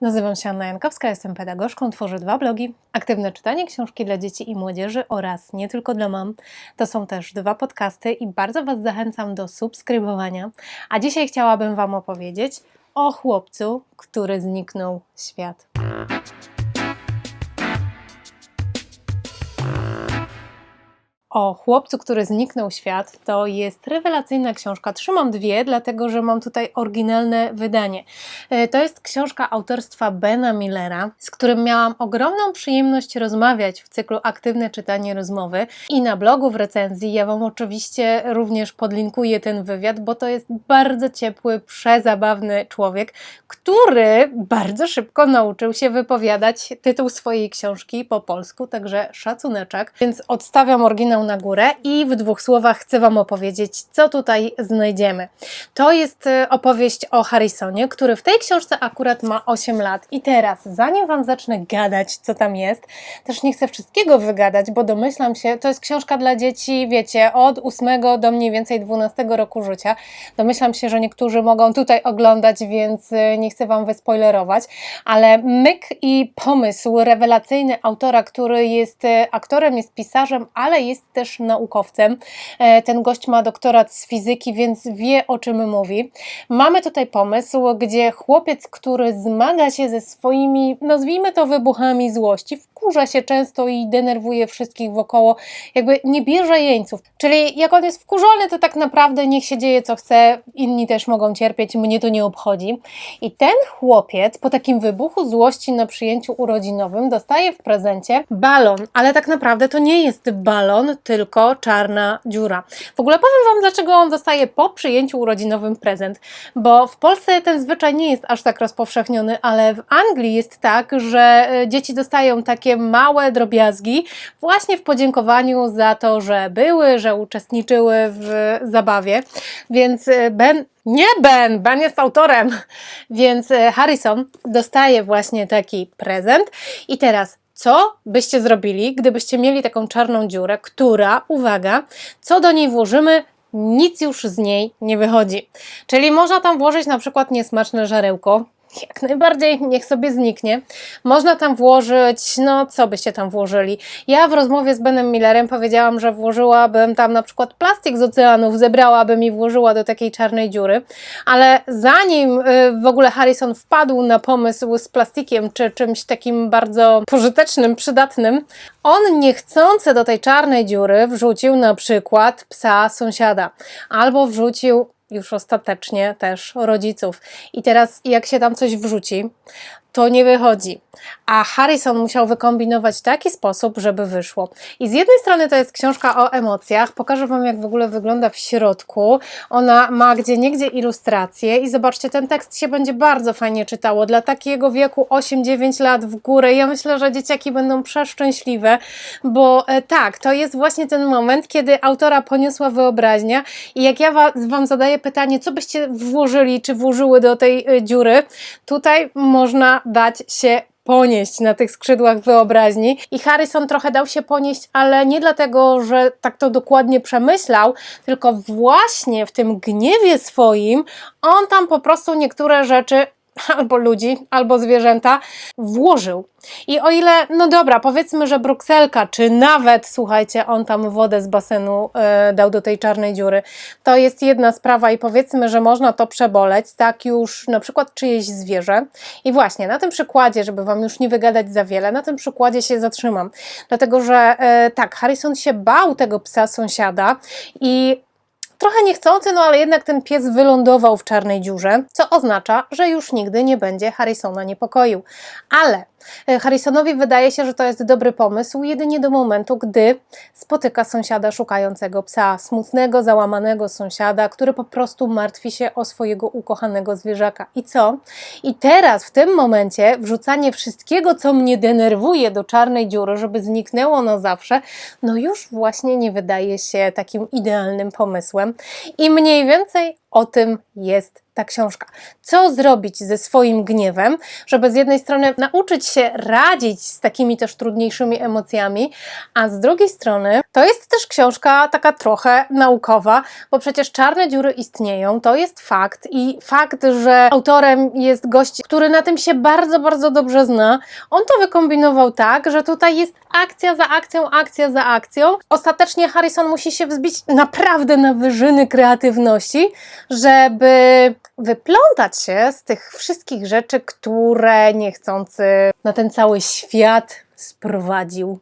Nazywam się Anna Jankowska, jestem pedagogzką, tworzę dwa blogi. Aktywne czytanie książki dla dzieci i młodzieży oraz nie tylko dla mam. To są też dwa podcasty i bardzo Was zachęcam do subskrybowania. A dzisiaj chciałabym Wam opowiedzieć o chłopcu, który zniknął świat. O chłopcu, który zniknął świat, to jest rewelacyjna książka. Trzymam dwie, dlatego że mam tutaj oryginalne wydanie. E, To jest książka autorstwa Bena Millera, z którym miałam ogromną przyjemność rozmawiać w cyklu Aktywne czytanie rozmowy i na blogu w recenzji. Ja Wam oczywiście również podlinkuję ten wywiad, bo to jest bardzo ciepły, przezabawny człowiek, który bardzo szybko nauczył się wypowiadać tytuł swojej książki po polsku, także szacuneczek. Więc odstawiam oryginał na górę i w dwóch słowach chcę Wam opowiedzieć, co tutaj znajdziemy. To jest e, opowieść o Harrisonie, który w tej książce akurat ma 8 lat. I teraz, zanim Wam zacznę gadać, co tam jest, też nie chcę wszystkiego wygadać, bo domyślam się, to jest książka dla dzieci, wiecie, od 8 do mniej więcej 12 roku życia. Domyślam się, że niektórzy mogą tutaj oglądać, więc e, nie chcę Wam wyspoilerować, ale myk i pomysł rewelacyjny autora, który jest e, aktorem, jest pisarzem, ale jest też naukowcem. E, Ten gość ma doktorat z fizyki, więc wie o czym mówi. Mamy tutaj pomysł, gdzie chłopiec, który zmaga się ze swoimi, nazwijmy to wybuchami złości, wkurza się często i denerwuje wszystkich wokoło, jakby nie bierze jeńców. Czyli jak on jest wkurzony, to tak naprawdę niech się dzieje co chce, inni też mogą cierpieć, mnie to nie obchodzi. I ten chłopiec po takim wybuchu złości na przyjęciu urodzinowym dostaje w prezencie balon, ale tak naprawdę to nie jest balon, tylko czarna dziura. W ogóle powiem Wam, dlaczego on dostaje po przyjęciu urodzinowym prezent, bo w Polsce ten zwyczaj nie jest aż tak rozpowszechniony, ale w Anglii jest tak, że e, dzieci dostają takie małe drobiazgi właśnie w podziękowaniu za to, że były, że uczestniczyły w zabawie. Więc e, Ben nie Ben, Ben jest autorem, więc e, Harrison dostaje właśnie taki prezent. I teraz, co byście zrobili, gdybyście mieli taką czarną dziurę, która, uwaga, co do niej włożymy, nic już z niej nie wychodzi. Czyli można tam włożyć na przykład niesmaczne żarełko. Jak najbardziej, niech sobie zniknie. Można tam włożyć, no co byście tam włożyli? Ja w rozmowie z Benem Millerem powiedziałam, że włożyłabym tam na przykład plastik z oceanów, zebrałabym i włożyła do takiej czarnej dziury, ale zanim y, w ogóle Harrison wpadł na pomysł z plastikiem czy czymś takim bardzo pożytecznym, przydatnym, on niechcący do tej czarnej dziury wrzucił na przykład psa sąsiada albo wrzucił już ostatecznie też rodziców. I teraz, jak się tam coś wrzuci, to nie wychodzi. A Harrison musiał wykombinować taki sposób, żeby wyszło. I z jednej strony to jest książka o emocjach. Pokażę Wam, jak w ogóle wygląda w środku. Ona ma gdzie niegdzie ilustracje i zobaczcie, ten tekst się będzie bardzo fajnie czytało. Dla takiego wieku 8-9 lat w górę. Ja myślę, że dzieciaki będą przeszczęśliwe, bo e, tak, to jest właśnie ten moment, kiedy autora poniosła wyobraźnia i jak ja wa- Wam zadaję pytanie, co byście włożyli, czy włożyły do tej e, dziury, tutaj można dać się ponieść na tych skrzydłach wyobraźni. I Harrison trochę dał się ponieść, ale nie dlatego, że tak to dokładnie przemyślał, tylko właśnie w tym gniewie swoim on tam po prostu niektóre rzeczy albo ludzi, albo zwierzęta włożył. I o ile, no dobra, powiedzmy, że brukselka, czy nawet, słuchajcie, on tam wodę z basenu e, dał do tej czarnej dziury, to jest jedna sprawa i powiedzmy, że można to przeboleć, tak już na przykład czyjeś zwierzę. I właśnie na tym przykładzie, żeby Wam już nie wygadać za wiele, na tym przykładzie się zatrzymam. Dlatego, że e, tak, Harrison się bał tego psa sąsiada i Trochę niechcący, no ale jednak ten pies wylądował w czarnej dziurze, co oznacza, że już nigdy nie będzie Harrisona niepokoił. Ale Harrisonowi wydaje się, że to jest dobry pomysł jedynie do momentu, gdy spotyka sąsiada szukającego psa, smutnego, załamanego sąsiada, który po prostu martwi się o swojego ukochanego zwierzaka. I co? I teraz, w tym momencie, wrzucanie wszystkiego, co mnie denerwuje do czarnej dziury, żeby zniknęło na zawsze, no już właśnie nie wydaje się takim idealnym pomysłem. I mniej więcej o tym jest ta książka. Co zrobić ze swoim gniewem, żeby z jednej strony nauczyć się radzić z takimi też trudniejszymi emocjami, a z drugiej strony to jest też książka taka trochę naukowa, bo przecież czarne dziury istnieją, to jest fakt i fakt, że autorem jest gość, który na tym się bardzo, bardzo dobrze zna, on to wykombinował tak, że tutaj jest akcja za akcją, akcja za akcją. Ostatecznie Harrison musi się wzbić naprawdę na wyżyny kreatywności, żeby wyplątać się z tych wszystkich rzeczy, które niechcący na ten cały świat sprowadził.